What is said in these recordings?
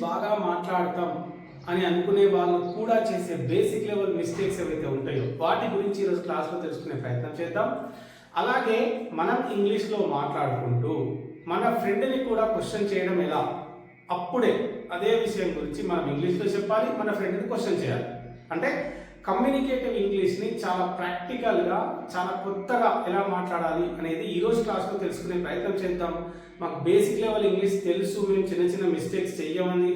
బాగా మాట్లాడతాం అని అనుకునే వాళ్ళు కూడా చేసే బేసిక్ లెవెల్ మిస్టేక్స్ ఏవైతే ఉంటాయో వాటి గురించి ఈరోజు క్లాస్లో తెలుసుకునే ప్రయత్నం చేద్దాం. అలాగే మనం ఇంగ్లీష్లో మాట్లాడుకుంటూ మన ఫ్రెండ్ని కూడా క్వశ్చన్ చేయడం ఎలా? అప్పుడే అదే విషయం గురించి మనం ఇంగ్లీష్లో చెప్పాలి మన ఫ్రెండ్ని క్వశ్చన్ చేయాలి. అంటే కమ్యూనికేటివ్ ఇంగ్లీష్ని చాలా ప్రాక్టికల్గా చాలా కొత్తగా ఎలా మాట్లాడాలి అనేది ఈరోజు క్లాస్లో తెలుసుకునే ప్రయత్నం చేద్దాం. మాకు బేసిక్ లెవెల్ ఇంగ్లీష్ తెలుసు మేము చిన్న చిన్న మిస్టేక్స్ చెయ్యమని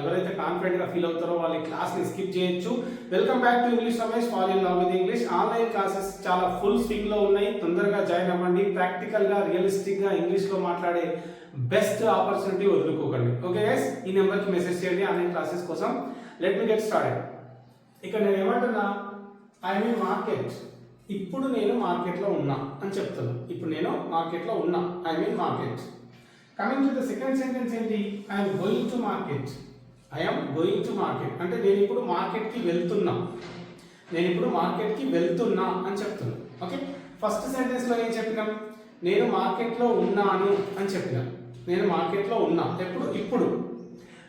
ఎవరైతే కాన్ఫిడెంట్గా ఫీల్ అవుతారో వాళ్ళ క్లాస్ని స్కిప్ చేయొచ్చు. Welcome back to English Ramesh fall in love with English. Online classes చాలా ఫుల్ స్వింగ్లో ఉన్నాయి. తొందరగా జాయిన్ అవ్వండి. ప్రాక్టికల్గా రియలిస్టిక్గా ఇంగ్లీష్లో మాట్లాడే బెస్ట్ ఆపర్చునిటీ వదులుకోకండి. ఓకే గైస్ ఈ నెంబర్కి మెసేజ్ చేయండి ఆన్లైన్ క్లాసెస్ కోసం. లెట్ మీ గెట్ స్టార్ట్ ఇక్కడ నేను ఏమంటున్నా ఐ మీన్ మార్కెట్ ఇప్పుడు నేను మార్కెట్లో ఉన్నా అని చెప్తున్నా. ఇప్పుడు నేను మార్కెట్లో ఉన్నా. I mean market coming to the second sentence ఏంటి? I'm going to market I'm going to market అంటే నేను ఇప్పుడు మార్కెట్కి వెళ్తున్నా. నేను ఇప్పుడు మార్కెట్కి వెళ్తున్నా అని చెప్తున్నా. ఓకే ఫస్ట్ సెంటెన్స్లో ఏం చెప్పినాం? నేను మార్కెట్లో ఉన్నాను అని చెప్పినాం. నేను మార్కెట్లో ఉన్నా. ఎప్పుడు? ఇప్పుడు.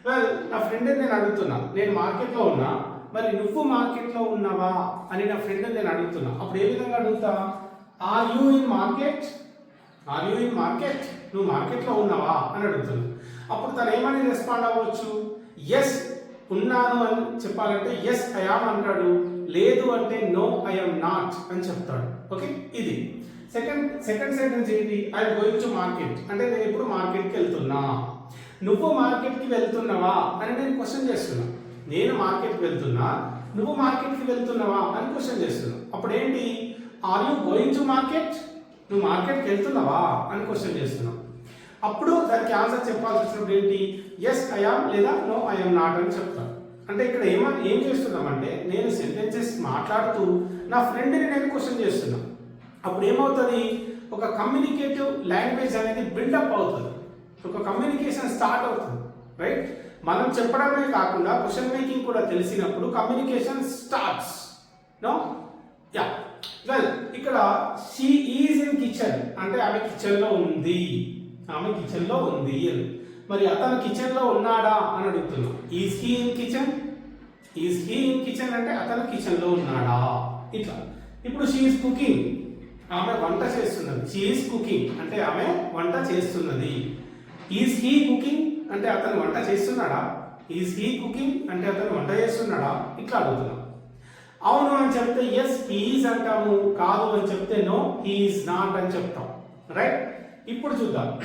వెల్ నా ఫ్రెండ్ నేను అడుగుతున్నా. నేను మార్కెట్లో ఉన్నా. మరి నువ్వు మార్కెట్లో ఉన్నావా అని నా ఫ్రెండ్ నేను అడుగుతున్నా. అప్పుడు ఏ విధంగా అడుగుతా? Are you in market are you in market నువ్వు మార్కెట్లో ఉన్నావా అని అడుగుతున్నా. అప్పుడు తను ఏమని రెస్పాండ్ అవ్వచ్చు? ఎస్ ఉన్నాను అని చెప్పాలంటే ఎస్ ఐఆమ్ అంటాడు. లేదు అంటే నో ఐఎమ్ నాట్ అని చెప్తాడు. ఓకే ఇది. సెకండ్ సెకండ్ సెంటెన్స్ ఏంటి? ఐఎమ్ గోయింగ్ టు మార్కెట్ అంటే నేను ఇప్పుడు మార్కెట్కి వెళ్తున్నా. నువ్వు మార్కెట్కి వెళ్తున్నావా? అని నేను క్వశ్చన్ చేస్తున్నా. నేను మార్కెట్కి వెళ్తున్నా నువ్వు మార్కెట్కి వెళ్తున్నావా అని క్వశ్చన్ చేస్తున్నావు. అప్పుడు ఏంటి are you going to market నువ్వు మార్కెట్కి వెళ్తున్నావా అని క్వశ్చన్ చేస్తున్నావు. అప్పుడు దానికి ఆన్సర్ చెప్పాల్సి వచ్చినప్పుడు ఏంటి? ఎస్ ఐఆమ్ లేదా నో ఐఎమ్ నాట్ అని చెప్తాను అంటే ఇక్కడ ఏమ ఏం చేస్తున్నామంటే నేను సెంటెన్సెస్ మాట్లాడుతూ నా ఫ్రెండ్ని నేను క్వశ్చన్ చేస్తున్నా. అప్పుడు ఏమవుతుంది? ఒక కమ్యూనికేటివ్ లాంగ్వేజ్ అనేది బిల్డప్ అవుతుంది. ఒక కమ్యూనికేషన్ స్టార్ట్ అవుతుంది. రైట్ మనం చెప్పడమే కాకుండా క్వశ్చన్ మేకింగ్ కూడా తెలిసినప్పుడు communication starts no ya well ఇక్కడ షీ ఈజ్ ఇన్ కిచెన్ అంటే ఆమె కిచెన్లో ఉంది. ఆమె కిచెన్లో ఉంది అని. మరి అతను కిచెన్లో ఉన్నాడా అని అడుగుతున్నాం. Is he in kitchen is he in kitchen అంటే అతను కిచెన్లో ఉన్నాడా? ఇట్లా. ఇప్పుడు షీ ఈజ్ కుకింగ్ ఆమె వంట చేస్తున్నది. షీఈస్ కుకింగ్ అంటే ఆమె వంట చేస్తున్నది. ఈజ్ హీ కుకింగ్ అంటే అతను వంట చేస్తున్నాడా? ఈజ్ హీ కుకింగ్ అంటే అతను వంట చేస్తున్నాడా? ఇట్లా అడుగుతున్నాం. అవును అని చెప్తే ఎస్ ఈజ్ అంటాము. కాదు అని చెప్తే నో ఈజ్ నాట్ అని చెప్తాం. రైట్ ఇప్పుడు చూద్దాం.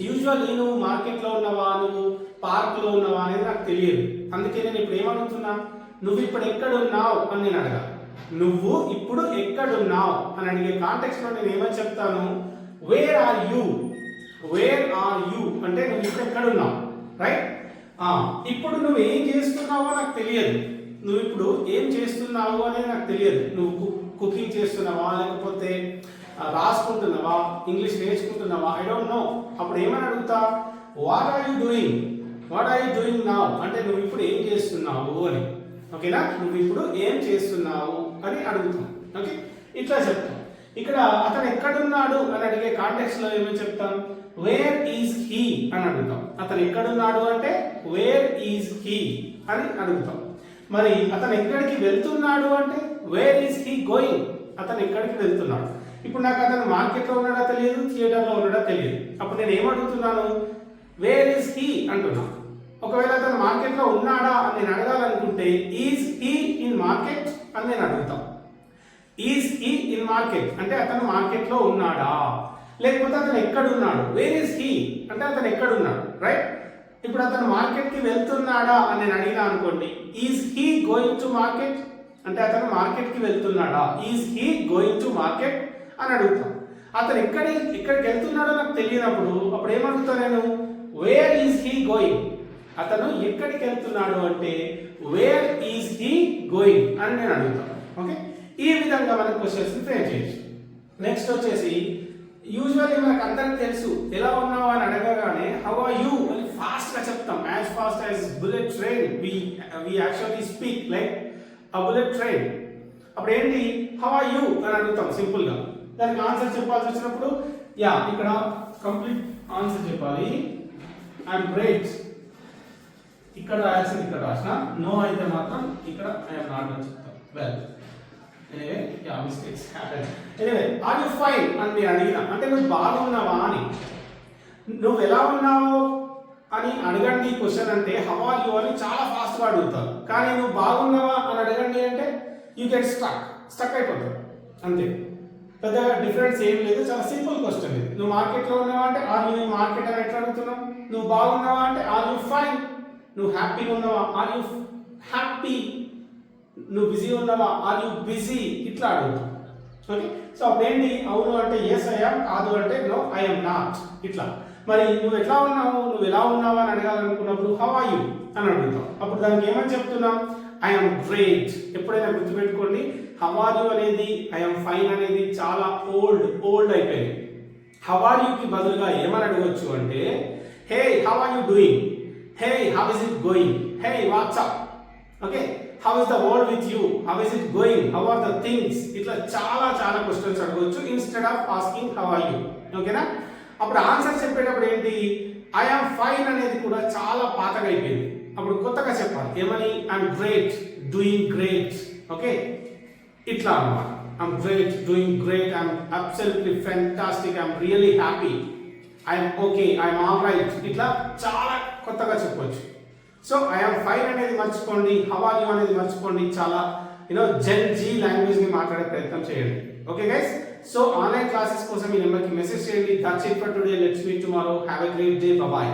యూజువల్లీ నువ్వు మార్కెట్లో ఉన్నవా? నువ్వు పార్క్లో ఉన్నవా అనేది నాకు తెలియదు. అందుకే నేను ఇప్పుడు ఏమడుగుతున్నా నువ్వు ఇప్పుడు ఎక్కడ ఉన్నావు అని నేను అడగా. నువ్వు ఇప్పుడు ఎక్కడున్నావు? అని అడిగే కాంటెక్స్లో నేను ఏమని చెప్తాను? Where are you where are you అంటే నువ్వు ఇప్పుడు ఎక్కడ ఉన్నావు రైట్ ఇప్పుడు నువ్వు ఏం చేస్తున్నావో నాకు తెలియదు. నువ్వు ఇప్పుడు ఏం చేస్తున్నావు అనేది నాకు తెలియదు. నువ్వు కుకింగ్ చేస్తున్నావా లేకపోతే రాసుకుంటున్నావా ఇంగ్లీష్ నేర్చుకుంటున్నావా? ఐ డోంట్ నో అప్పుడు ఏమని అడుగుతా? What are you doing what are you doing now అంటే నువ్వు ఇప్పుడు ఏం చేస్తున్నావు అని. ఓకేనా? నువ్వు ఇప్పుడు ఏం చేస్తున్నావు అని అడుగుతాం. ఓకే? ఇట్లా చెప్తాం. ఇక్కడ అతను ఎక్కడున్నాడు అని అడిగే కాంటెక్స్ట్లో ఏమని చెప్తాను వేర్ ఈజ్ హీ అని అడుగుతాం. అతను ఎక్కడున్నాడు అంటే వేర్ ఈజ్ హీ అని అడుగుతాం. మరి అతను ఎక్కడికి వెళ్తున్నాడు అంటే వేర్ ఈజ్ హీ గోయింగ్ అతను ఎక్కడికి వెళ్తున్నాడు? ఇప్పుడు నాకు అతను మార్కెట్లో ఉన్నాడా తెలియదు థియేటర్లో ఉన్నాడా తెలియదు. అప్పుడు నేను ఏమడుగుతున్నాను వేర్ ఈజ్ హీ అంటున్నా. ఒకవేళ అతను మార్కెట్లో ఉన్నాడా అని నేను అడగాలనుకుంటే ఈజ్ హీ ఇన్ మార్కెట్ అని నేను అడుగుతాం. ఈజ్ హీ ఇన్ మార్కెట్ అంటే అతను మార్కెట్లో ఉన్నాడా? లేకపోతే అతను ఎక్కడున్నాడు? వేర్ ఈజ్ హీ అంటే అతను ఎక్కడున్నాడు రైట్ ఇప్పుడు అతను మార్కెట్కి వెళ్తున్నాడా అని నేను అడిగినా అనుకోండి is he going to market అంటే అతను మార్కెట్కి వెళ్తున్నాడా? Is he going to market అని అడుగుతాం. అతను ఎక్కడి ఎక్కడికి వెళ్తున్నాడో నాకు తెలియనప్పుడు అప్పుడు ఏమడుగుతా నేను? వేర్ ఈజ్ హీ గోయింగ్ అతను ఎక్కడికి వెళ్తున్నాడు అంటే వేర్ ఈజ్ హీ గోయింగ్ అని నేను అడుగుతాను. ఓకే ఈ విధంగా మనం క్వశ్చన్స్ ఫ్రేమ్ చేయొచ్చు. నెక్స్ట్ వచ్చేసి యూజువల్లీ మనకు అందరికి తెలుసు ఎలా ఉన్నావు? అని అడగగానే హౌ ఆర్ యూ అని ఫాస్ట్గా చెప్తాం. As fast as bullet train we we actually speak like a bullet train అప్పుడు ఏంటి? హౌ ఆర్ యూ అని అడుగుతాం సింపుల్గా. దానికి ఆన్సర్ చెప్పాల్సి వచ్చినప్పుడు యా ఇక్కడ కంప్లీట్ ఆన్సర్ చెప్పాలి. ఐఎమ్ గ్రేట్ ఇక్కడ రాయాల్సింది ఇక్కడ రాసిన నో అయితే మాత్రం ఇక్కడ ఐఎమ్ నాట్ అని చెప్తాం. Well anyway ya mistakes happen anyway are you fine అని నేను అడిగిన. అంటే నువ్వు బాగున్నావా అని. నువ్వు ఎలా ఉన్నావు అని అడగండి క్వశ్చన్ అంటే హౌ యు అని చాలా ఫాస్ట్గా అడుగుతారు. కానీ నువ్వు బాగున్నావా అని అడగండి అంటే యూ గెట్ స్టక్ స్టక్ అయిపోతావు. అంతే. పెద్దగా డిఫరెన్స్ ఏం లేదు. చాలా సింపుల్ క్వశ్చన్ ఇది. నువ్వు మార్కెట్లో ఉన్నావా అంటే ఆర్ యూ మార్కెట్ అని ఎట్లా అడుగుతున్నావు? నువ్వు బాగున్నావా అంటే ఆర్ యూ ఫైన్ నువ్వు హ్యాపీగా ఉన్నావా? ఆర్ యూ హ్యాపీ నువ్వు బిజీ ఉన్నావా? ఆర్ యూ బిజీ ఇట్లా అడుగుతావు ఓకే సో అప్పుడేంటి? అవును అంటే ఎస్ అయ్యా కాదు అంటే నో ఐఎమ్ నాట్ ఇట్లా. మరి నువ్వు ఎట్లా ఉన్నావు? నువ్వు ఎలా ఉన్నావు అని అడగాలనుకున్నప్పుడు హౌ ఆర్ యూ అని అడుగుతాం. అప్పుడు దానికి ఏమని చెప్తున్నాం? ఐఎమ్ గ్రేట్ ఎప్పుడైనా గుర్తుపెట్టుకోండి హౌ అనేది ఐఎమ్ ఫైన్ అనేది చాలా ఓల్డ్ ఓల్డ్ అయిపోయింది. హవాయుకి బదులుగా ఏమని అడగవచ్చు అంటే hey how are you doing hey how is it going hey what's up okay how is the world with you how is it going how are the things ఇట్లా చాలా చాలా క్వశ్చన్స్ అడగవచ్చు instead of asking how are you ఓకేనా అప్పుడు answer చెప్పేటప్పుడు ఏంటి? I am fine అనేది కూడా చాలా పాతగా అయిపోయింది. అప్పుడు కొత్తగా చెప్పాలి. ఏమని? I'm great doing great okay ఇట్లా అన్నమాట. I'm great doing great I'm absolutely fantastic I'm really happy I'm okay I'm all right ఇట్లా చాలా కొత్తగా చెప్పొచ్చు. సో ఐఎమ్ ఫైన్ అనేది మర్చిపోండి హవాలు అనేది మర్చిపోండి చాలా యూనో జెన్ జీ లాంగ్వేజ్ని మాట్లాడే ప్రయత్నం చేయండి. Okay guys so online classes కోసం ఈ నెంబర్కి మెసేజ్ చేయండి. That's it for today let's meet tomorrow have a great day bye